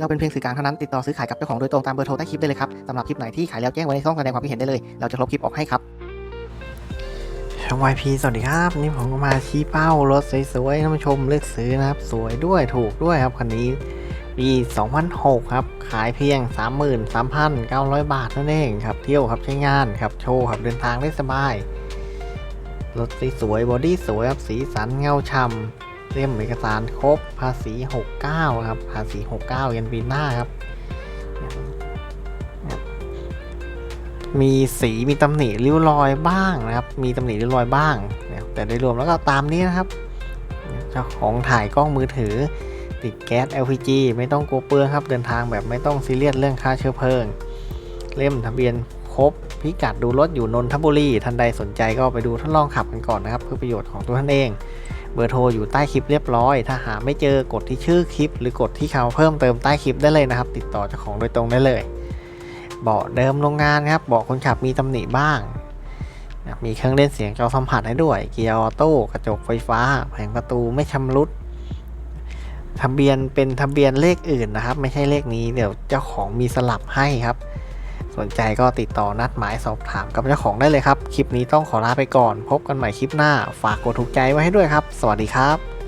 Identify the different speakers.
Speaker 1: เราเป็นเพียงสื่อกลางเท่านั้นติดต่อซื้อขายกับเจ้าของโดยตรงตามเบอร์โทรใต้คลิปได้เลยครับสำหรับคลิปไหนที่ขายแล้วแจ้งไว้ในช่องแสดงความคิดเห็นได้เลย เราจะลบคลิปออกให้ครับ
Speaker 2: ช่อง YP สวัสดีครับ นี่ผมก็มาชี้เป้ารถสวยๆท่านผู้ชมเลือกซื้อนะครับ สวยด้วยถูกด้วยครับคันนี้ปี2006 ครับ ขายเพียง 33,900 บาทนั่นเองครับ เที่ยวครับใช้งานครับโชว์ครับเดินทางได้สบาย รถสวยๆบอดี้สวยครับสีสันเงาช่ำ เล่มเอกสารครบภาษี 69 ครับ ภาษี 69 ยันปีหน้าครับ มีสีมีตำหนิริ้วรอยบ้างนะครับ มีตำหนิริ้วรอยบ้างนะครับแต่โดยรวมแล้วก็ตามนี้นะครับ เจ้าของถ่ายกล้องมือถือ ติดแก๊ส LPG ไม่ต้องกลัวเปลืองครับ เดินทางแบบไม่ต้องซีเรียสเรื่องค่าเชื้อเพลิง เล่มทะเบียนครบพิกัดดูรถอยู่นนทบุรี ท่านใดสนใจก็ไปดูทดลองขับกันก่อนนะครับ เพื่อประโยชน์ของตัวท่านเอง เบอร์โทรอยู่ใต้คลิปเรียบร้อย ถ้าหาไม่เจอกดที่ชื่อคลิป หรือกดที่คำว่าเพิ่มเติมใต้คลิปได้เลยนะครับ ติดต่อเจ้าของโดยตรงได้เลย เบาะเดิมโรงงานครับเบาะคนขับมีตำหนิบ้าง มีเครื่องเล่นเสียงจอสัมผัสให้ด้วย เกียร์ออโต้กระจกไฟฟ้า แผงประตูไม่ชำรุดทะเบียนเป็นทะเบียนเลขอื่นนะครับ ไม่ใช่เลขนี้เดี๋ยวเจ้าของมีสลับให้ครับ สนใจก็ติดต่อนัดหมายสอบถามกับเจ้าของได้เลยครับ คลิปนี้ต้องขอลาไปก่อน พบกันใหม่คลิปหน้า ฝากกดถูกใจไว้ให้ด้วยครับ สวัสดีครับ